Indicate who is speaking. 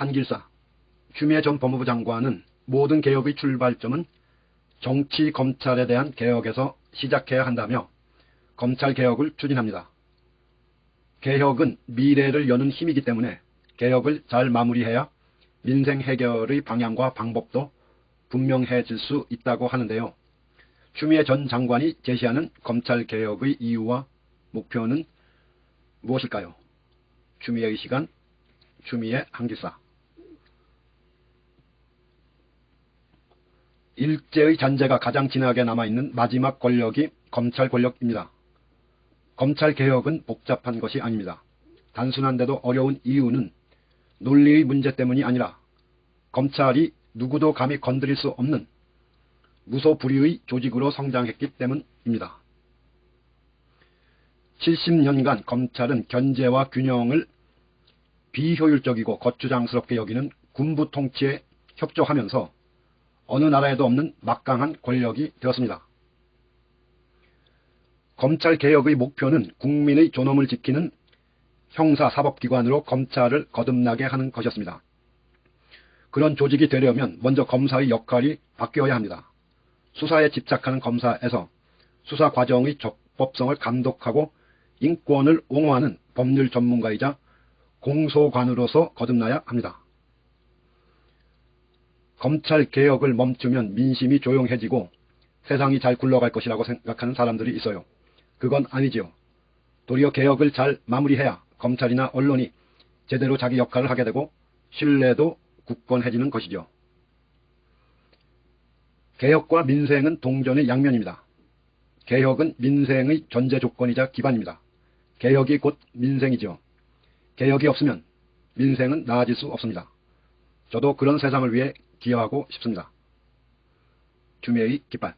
Speaker 1: 한길사 추미애 전 법무부 장관은 모든 개혁의 출발점은 정치 검찰에 대한 개혁에서 시작해야 한다며 검찰 개혁을 추진합니다. 개혁은 미래를 여는 힘이기 때문에 개혁을 잘 마무리해야 민생 해결의 방향과 방법도 분명해질 수 있다고 하는데요. 추미애 전 장관이 제시하는 검찰 개혁의 이유와 목표는 무엇일까요? 추미애의 시간, 추미애 한기사. 일제의 잔재가 가장 진하게 남아있는 마지막 권력이 검찰 권력입니다. 검찰 개혁은 복잡한 것이 아닙니다. 단순한데도 어려운 이유는 논리의 문제 때문이 아니라 검찰이 누구도 감히 건드릴 수 없는 무소불위의 조직으로 성장했기 때문입니다. 70년간 검찰은 견제와 균형을 비효율적이고 거추장스럽게 여기는 군부 통치에 협조하면서 어느 나라에도 없는 막강한 권력이 되었습니다. 검찰 개혁의 목표는 국민의 존엄을 지키는 형사사법기관으로 검찰을 거듭나게 하는 것이었습니다. 그런 조직이 되려면 먼저 검사의 역할이 바뀌어야 합니다. 수사에 집착하는 검사에서 수사 과정의 적법성을 감독하고 인권을 옹호하는 법률 전문가이자 공소관으로서 거듭나야 합니다. 검찰 개혁을 멈추면 민심이 조용해지고 세상이 잘 굴러갈 것이라고 생각하는 사람들이 있어요. 그건 아니지요. 도리어 개혁을 잘 마무리해야 검찰이나 언론이 제대로 자기 역할을 하게 되고 신뢰도 굳건해지는 것이죠. 개혁과 민생은 동전의 양면입니다. 개혁은 민생의 전제 조건이자 기반입니다. 개혁이 곧 민생이죠. 개혁이 없으면 민생은 나아질 수 없습니다. 저도 그런 세상을 위해 기여하고 싶습니다. 주미의 깃발